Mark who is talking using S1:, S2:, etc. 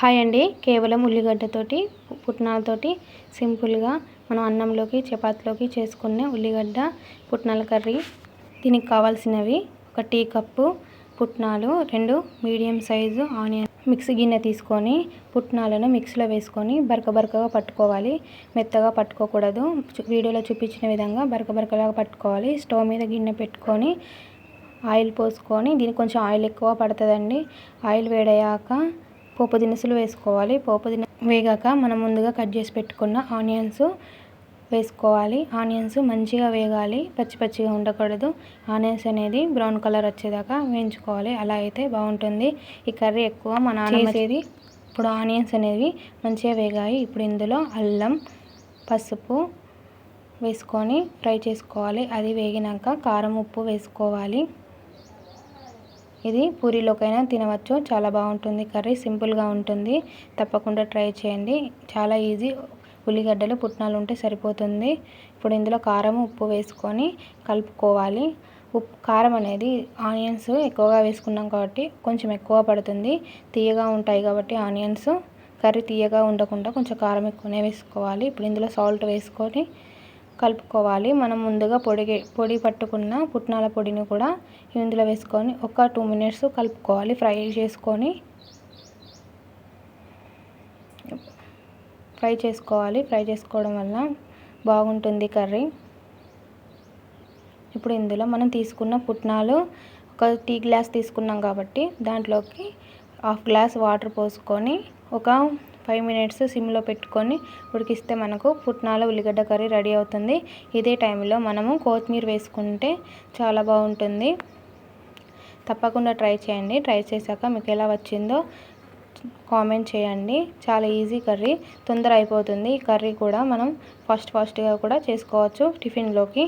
S1: Hi అండి. కేవలం ఉల్లిగడ్డతోటి పుట్నాలతోటి సింపుల్గా మనం అన్నంలోకి చపాతీలోకి చేసుకునే ఉల్లిగడ్డ పుట్నాల కర్రీ. దీనికి కావాల్సినవి ఒక టీ కప్పు పుట్నాలు రెండు మీడియం సైజు ఆనియన్ మిక్సీ గిన్నె తీసుకొని పుట్నాలను మిక్సీలో వేసుకొని బరక బరకగా పట్టుకోవాలి. మెత్తగా పట్టుకోకూడదు. వీడియోలో చూపించిన విధంగా బరక బరకలాగా పట్టుకోవాలి. స్టవ్ మీద గిన్నె పెట్టుకొని ఆయిల్ పోసుకొని దీనికి కొంచెం ఆయిల్ ఎక్కువ పడుతుందండి. ఆయిల్ వేడయ్యాక పోపు దినుసులు వేసుకోవాలి. పోపు దిన వేగాక మనం ముందుగా కట్ చేసి పెట్టుకున్న ఆనియన్స్ వేసుకోవాలి. ఆనియన్స్ మంచిగా వేగాలి. పచ్చి పచ్చిగా ఉండకూడదు. ఆనియన్స్ అనేది బ్రౌన్ కలర్ వచ్చేదాకా వేయించుకోవాలి. అలా అయితే బాగుంటుంది. ఈ కర్రీ ఎక్కువ మా నాన్న చేసేది ఇప్పుడు ఆనియన్స్ అనేవి మంచిగా వేగాయి. ఇప్పుడు ఇందులో అల్లం పసుపు వేసుకొని ఫ్రై చేసుకోవాలి. అది వేగినాక కారం ఉప్పు వేసుకోవాలి. ఇది పూరీలోకైనా తినవచ్చు. చాలా బాగుంటుంది కర్రీ సింపుల్గా ఉంటుంది. తప్పకుండా ట్రై చేయండి. చాలా ఈజీ. ఉల్లిగడ్డలు పుట్నాలు ఉంటే సరిపోతుంది. ఇప్పుడు ఇందులో కారం ఉప్పు వేసుకొని కలుపుకోవాలి. ఉప్పు కారం అనేది ఆనియన్స్ ఎక్కువగా వేసుకున్నాం కాబట్టి కొంచెం ఎక్కువ పడుతుంది. తీయగా ఉంటాయి కాబట్టి ఆనియన్స్. కర్రీ తీయగా ఉండకుండా కొంచెం కారం ఎక్కువనే వేసుకోవాలి. ఇప్పుడు ఇందులో సాల్ట్ వేసుకొని కలుపుకోవాలి. మనం ముందుగా పొడి పొడి పట్టుకున్న పుట్నాల పొడిని కూడా ఇందులో వేసుకొని ఒక టూ మినిట్స్ కలుపుకోవాలి. ఫ్రై చేసుకొని ఫ్రై చేసుకోవాలి. ఫ్రై చేసుకోవడం వల్ల బాగుంటుంది కర్రీ. ఇప్పుడు ఇందులో మనం తీసుకున్న పుట్నాలు ఒక టీ గ్లాస్ తీసుకున్నాం కాబట్టి దాంట్లోకి హాఫ్ గ్లాస్ వాటర్ పోసుకొని ఒక ఫైవ్ మినిట్స్ సిమ్లో పెట్టుకొని ఉడికిస్తే మనకు పుట్నాల ఉల్లిగడ్డ కర్రీ రెడీ అవుతుంది. ఇదే టైంలో మనము కొత్తిమీర వేసుకుంటే చాలా బాగుంటుంది. తప్పకుండా ట్రై చేయండి. ట్రై చేశాక మీకు ఎలా వచ్చిందో కామెంట్ చేయండి. చాలా ఈజీ కర్రీ. తొందర అయిపోతుంది. ఈ కర్రీ కూడా మనం ఫాస్ట్ ఫాస్ట్గా కూడా చేసుకోవచ్చు టిఫిన్లోకి.